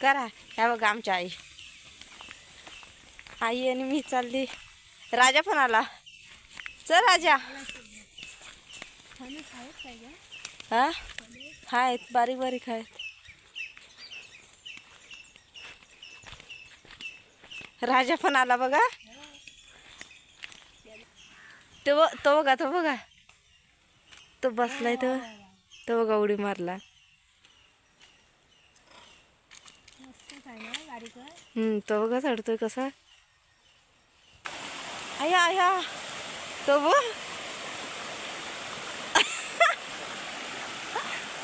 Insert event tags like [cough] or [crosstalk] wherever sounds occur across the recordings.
करा. ह्या बघा आमच्या आई. आई आणि मी चालली. राजा पण आला. चल राजा. हा? आहेत बारीक बारीक आहेत. राजा पण आला बघा. तो तो बघा तो बघा. तो बसलाय तो. तो बघा उडी मारला हम्म तो बघा चढतोय कसा. आया आया. तो बघ. [laughs]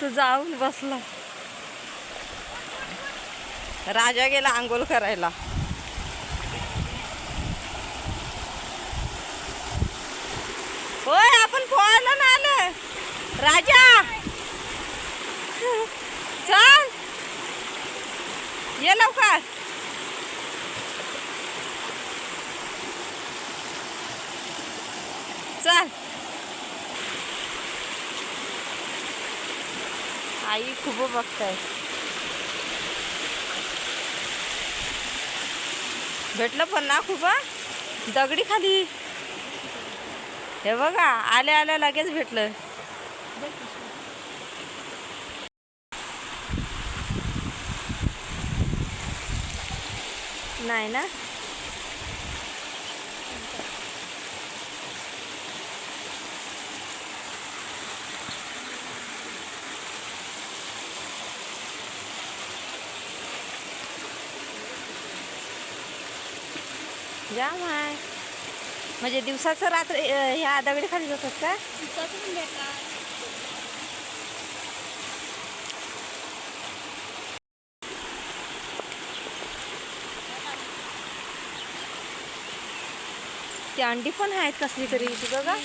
तो जाऊन बसला. राजा गेला आंघोळ करायला. होय आपण पोहायला ना आलं राजा चल ये लवकर. चल. आई खूप बघताय. भेटलं पण ना खूप दगडी खाली. हे बघा आल्या आल्या लगेच भेटलं. नाही ना? जाम आहे म्हणजे दिवसाचं रात्र ह्या दगडी खाली जातात का? दिवसाचं म्हणजे पण भेटणार ती अंडी पण आहेत कसली तरी ती बघा.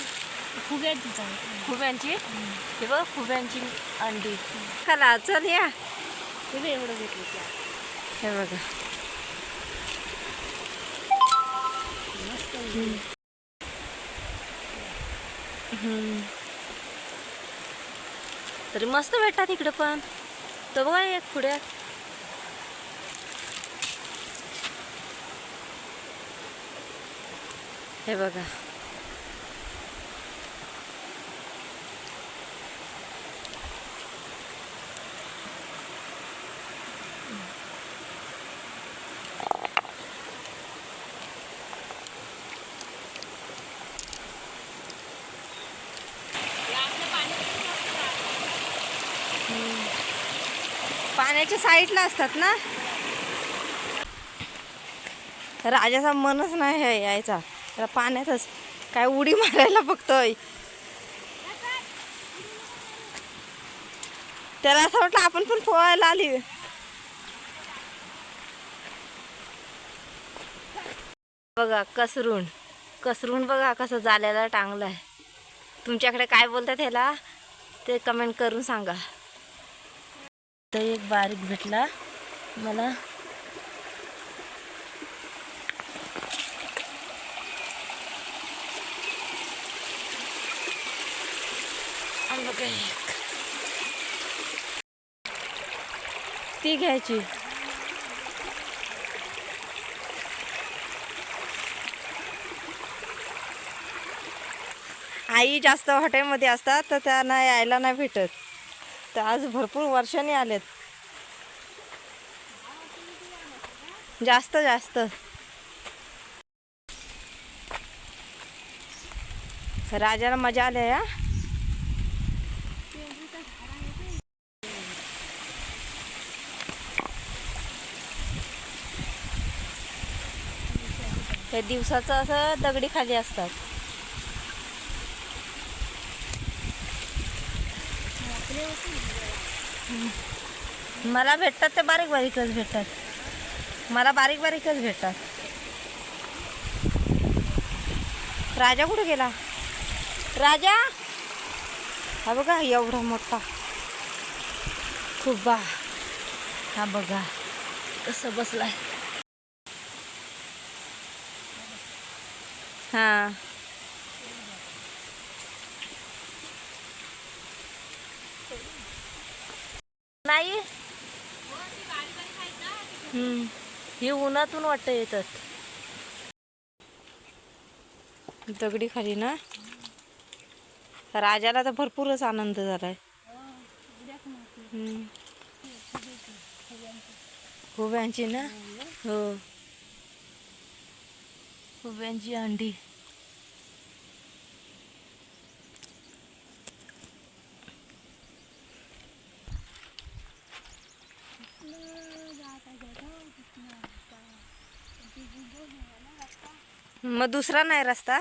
खुब्यांची हे बघ खुब्यांची अंडी. चला चल या. एवढं घेतलं हे बघा. तरी मस्त भेटतात इकडं पण. तो बघा एक पुढे. हे बघा. पाण्याच्या साईडला असतात ना? राजाचा मनच नाही आहे यायचा. त्याला पाण्यातच. काय उडी मारायला बघतोय त्याला असं वाटलं आपण पण पोहायला आली. बघा कसरून. कसरून बघा कसं जाल्याला टांगलं आहे तुमच्याकडे काय बोलतात ह्याला? ते कमेंट करून सांगा. तर एक बारीक भेटला. मला आणि बघा एक. ती घ्यायची. आई जास्त हॉटेलमध्ये असतात तर त्यांना यायला नाही भेटत. तर आज भरपूर वर्षांनी आलेत. जास्त जास्त. राजाला मजा आली या त्या दिवसाचं असं दगडी खाली असतात. मला भेटतात ते बारीक बारीकच भेटतात. मला बारीक बारीकच भेटतात. राजा कुठे गेला? राजा? हा बघा एवढा मोठा. खूप बा. हा बघा कसं बसलाय. हा. नाही. हम्म. ही उन्हातून वाटतं येतात. दगडी खाली ना? राजाला तर भरपूरच आनंद झालाय. हम्म. हुब्यांची ना? हो. हुब्यांची अंडी. मग दुसरा नाही रस्ता?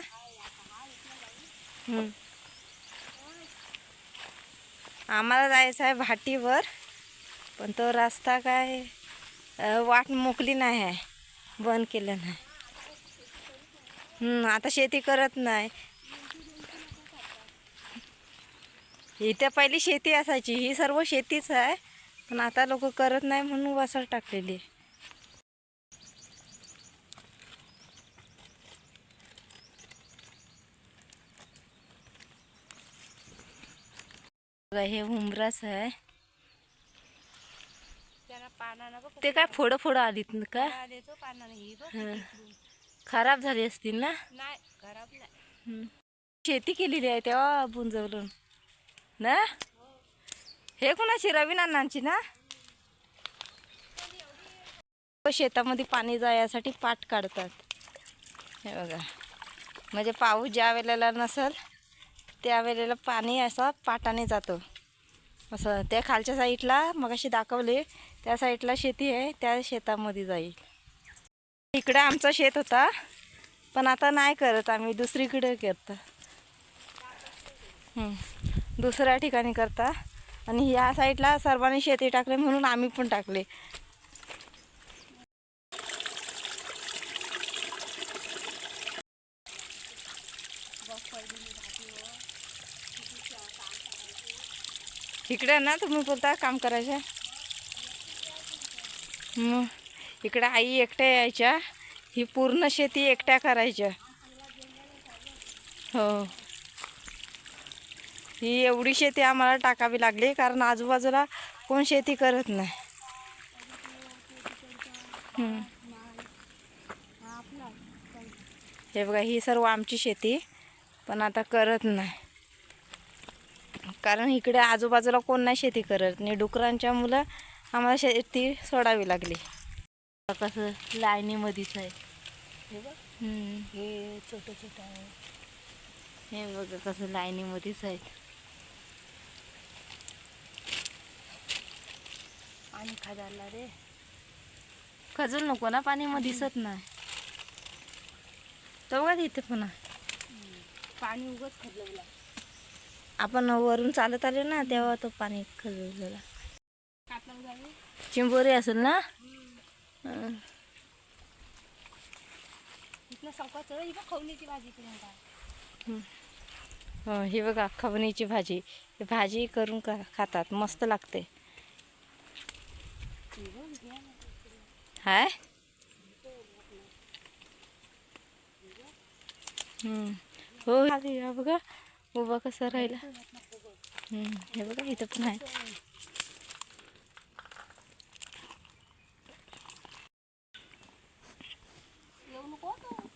आम्हाला जायचं आहे भाटीवर पण तो रस्ता काय वाट मोकली नाही आहे बंद केलं नाही. आता शेती करत नाही. इथं पहिली शेती असायची ही सर्व शेतीच आहे. पण आता लोक करत नाही म्हणून वसळ टाकलेली हे हुमराच आहे. ते काय फोडं फोडं आलीत का? खराब झाली असतील ना? नाही खराब नाही. शेती केलेली आहे तेव्हा बुंजवलं ना? हे कोणाची? रवी नानांची ना? शेतामध्ये पाणी जाण्यासाठी पाट काढतात. हे बघा. म्हणजे पाऊस ज्या वेळेला नसेल त्या वेळेला पाणी असं पाटाने जातं. असं त्या खालच्या साईडला मगाशी दाखवले त्या साईडला शेती आहे त्या शेतामध्ये जाईल. इकडे आमचं शेत होता पण आता नाही करत आम्ही दुसरीकडे करतो. दुसऱ्या ठिकाणी करता. आणि ह्या साईडला सर्वांनी शेती टाकले म्हणून आम्ही पण टाकले. इकडे ना तुम्ही बोलता काम करायचं? मग इकडे आई एकट्या यायच्या. ही पूर्ण शेती एकट्या करायच्या. हो. ही एवढी शेती आम्हाला टाकावी लागली कारण आजूबाजूला कोण शेती करत नाही. हे बघा ही सर्व आमची शेती पण आता करत नाही. कारण इकडे आजूबाजूला कोण नाही शेती करत. नाही डुकरांच्या मुलं आम्हाला शेती सोडावी लागली. कसं लाईनीमध्येच आहे. हे छोटं छोटं आहे. हे बघा कसं लाईनीमध्येच आहेत आणि खाजारला रे. खजूल नको ना पाणी मग दिसत नाही. तो बघा तिथे पुन्हा पाणी उगच खदलवला आपण वरून चालत आले ना तेव्हा तो पाणी खजूल जावे चिंबोरी असेल ना? ही हो बघा खवणीची भाजी. भाजी करून का खातात मस्त लागते. हाय? हो बघा उभा कसं राहिला. हे बघा इथं पण आहे येऊ नको तो हं.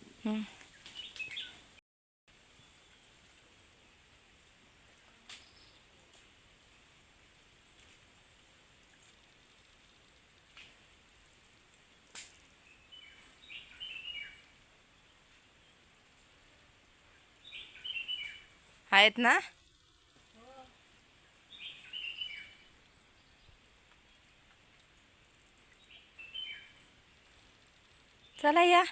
आहेत ना? चला या.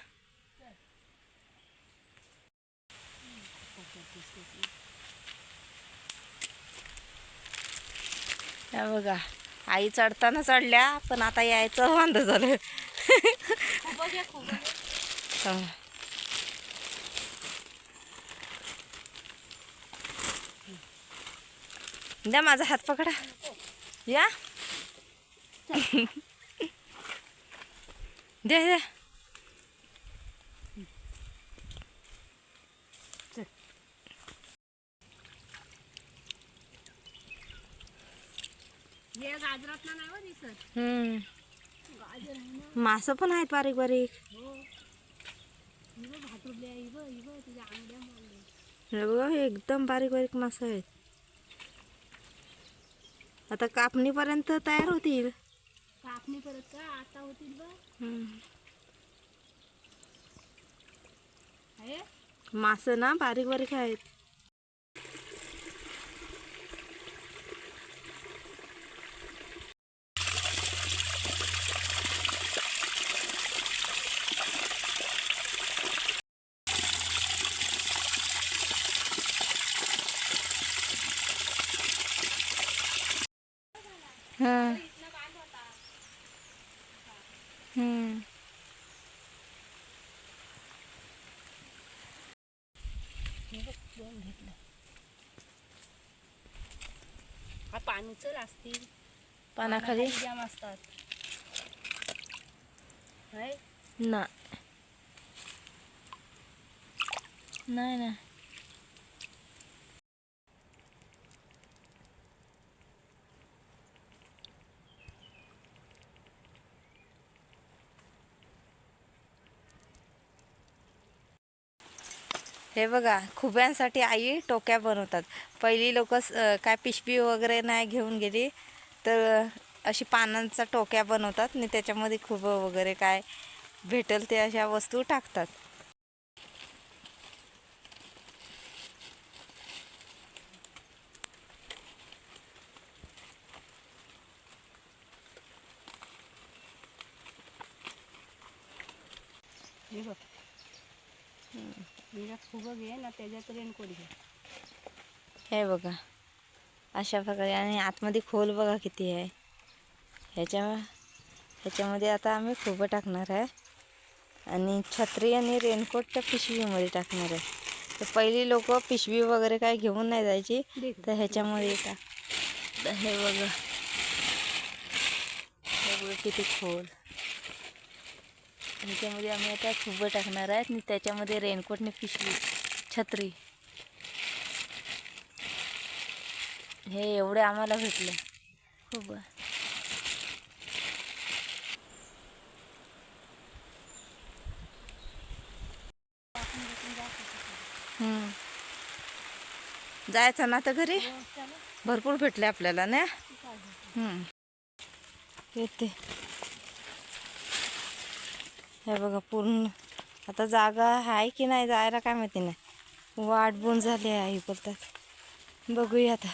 या बघा आई चढताना चढल्या पण आता यायचं वांद झालं द्या माझा हात पकडा. या. [laughs] द्या द्या. हे गाजरात नाही हो दिसत. हम्म. मासं पण आहेत बारीक बारीक. हो. भातुरले तुझ्या मारले हे बघा हे एकदम बारीक बारीक मासं आहेत. आता कापणीपर्यंत तयार होतील. कापणी परत का? आता होतील बघ. हम्म. आहे? मासं ना बारीक बारीक आहेत हां हम्म हा पाणीचल असतील पानाखाली जाम असतात. आहे ना नाही ना हे बघा खुब्यांसाठी आई टोक्या बनवतात. पहिली लोक काय पिशवी वगैरे नाही घेऊन गेली तर अशी पानांचा टोक्या बनवतात आणि त्याच्यामध्ये खुबं वगैरे काय भेटेल ते अशा वस्तू टाकतात हे बघ घे ना त्याच्यात रेनकोट घे. हे बघा. अशा प्रकारे आणि आतमध्ये खोल बघा किती आहे. ह्याच्या ह्याच्यामध्ये आता आम्ही खोबं टाकणार आहे. आणि छत्री आणि रेनकोटच्या पिशवीमध्ये टाकणार आहे. तर पहिली लोक पिशवी वगैरे काय घेऊन नाही जायची. तर ह्याच्यामध्ये टाक. हे बघा. हे बघा किती खोल. ह्याच्यामध्ये आम्ही आता खुबं टाकणार आहेत आणि त्याच्यामध्ये रेनकोटने पिशवी छत्री. हे एवढे आम्हाला भेटले. खूप. जायचं ना तर घरी? भरपूर भेटले आपल्याला ना. येते. हे बघा पूर्ण. आता जागा आहे की नाही जायला काय माहिती नाही. वाट बुन झाली आहे बोलतात बघूया आता.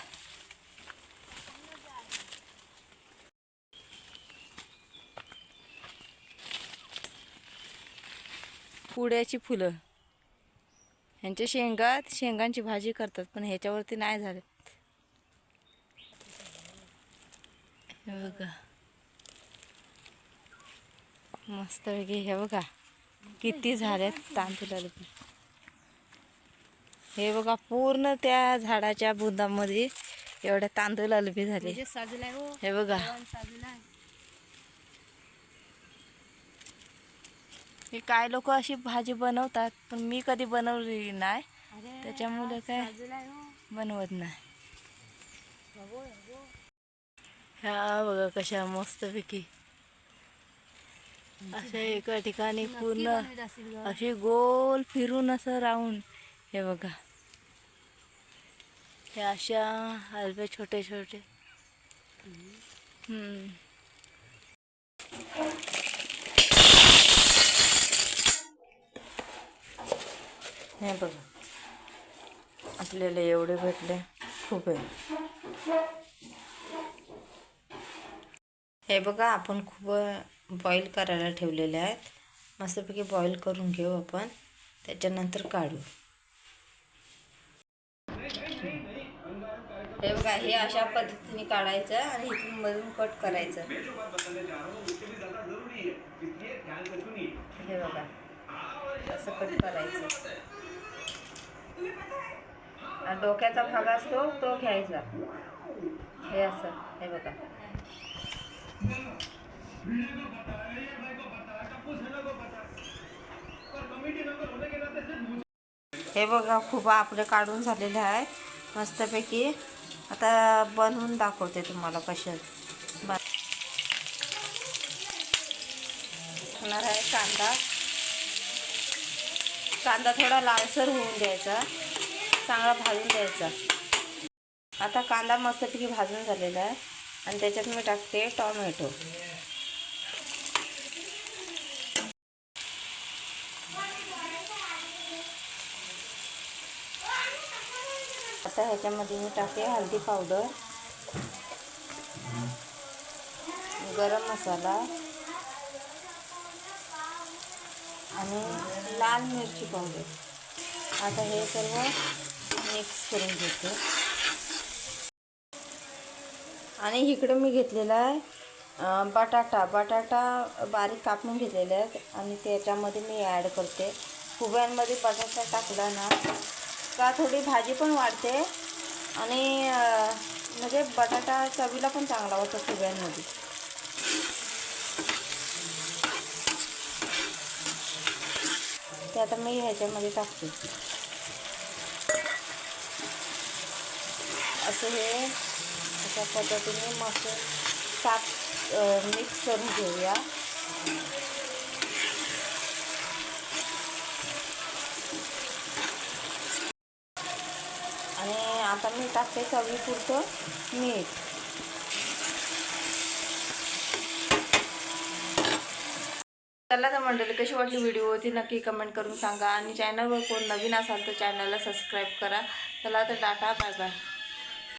पुड्याची फुलं. ह्यांच्या शेंगात शेंगांची भाजी करतात पण ह्याच्यावरती नाही झाले. हे बघा. मस्त वेगळे हे बघा किती झालेत तांदूळ. हे बघा पूर्ण त्या झाडाच्या बुंदामध्ये एवढ्या तांदूळ अलबी झाले. म्हणजे हो. हे बघा. हे काय लोक अशी भाजी बनवतात पण मी कधी बनवली नाही. त्याच्यामुळे काय हो. बनवत नाही. बघो ह्या बघा कशा मस्तपैकी. अशा एका ठिकाणी पूर्ण. अशी गोल फिरून असं राहून. हे बघा. हे अशा हलवे छोटे छोटे. हम्म. हे बघा. आपल्याला एवढे भेटले. खूप आहे. हे बघा आपण खूप बॉईल करायला ठेवलेले आहेत. मस्तपैकी बॉईल करून घेऊ आपण. त्याच्यानंतर काढू. हे बघा हे अशा पद्धतीने काढायचं आणि इथून मधून कट करायचं. हे बघा असं कट करायचं. आणि डोक्याचा भाग असतो तो घ्यायचा. हे असं हे बघा. हे बघा खूप आपले काढून झालेले आहे. मस्तपैकी. आता बनवून दाखवते तुम्हाला कशा होणार आहे कांदा. कांदा थोडा लालसर होऊन द्यायचा. चांगला भाजून द्यायचा. आता कांदा मस्तपैकी भाजून झालेला आहे. आणि त्याच्यात मी टाकते टॉमॅटो. आता ह्याच्यामध्ये मी टाकते हळदी पावडर. गरम मसाला. आणि लाल मिरची पावडर. आता हे सर्व मिक्स करून घेते. आणि इकडं मी घेतलेला आहे बटाटा. बटाटा बारीक कापून घेतलेला आहे आणि त्याच्यामध्ये मी ॲड करते. फुग्यांमध्ये बटाटा टाकला ना का थोडी भाजी पण वाढते. आणि म्हणजे बटाटा चवीला पण चांगला होतो फुग्यांमध्ये ते आता मी ह्याच्यामध्ये टाकते. असं हे अशा पद्धतीने मस्त साफ मिक्स करून घेऊया आणि आता मी टाकते चवीपुरतं मीठ. चला तर मंडळी कशी वाटली व्हिडिओ होती नक्की कमेंट करून सांगा. आणि चॅनलवर कोण नवीन असाल तर चॅनलला सबस्क्राईब करा. चला तर टाटा बाय बाय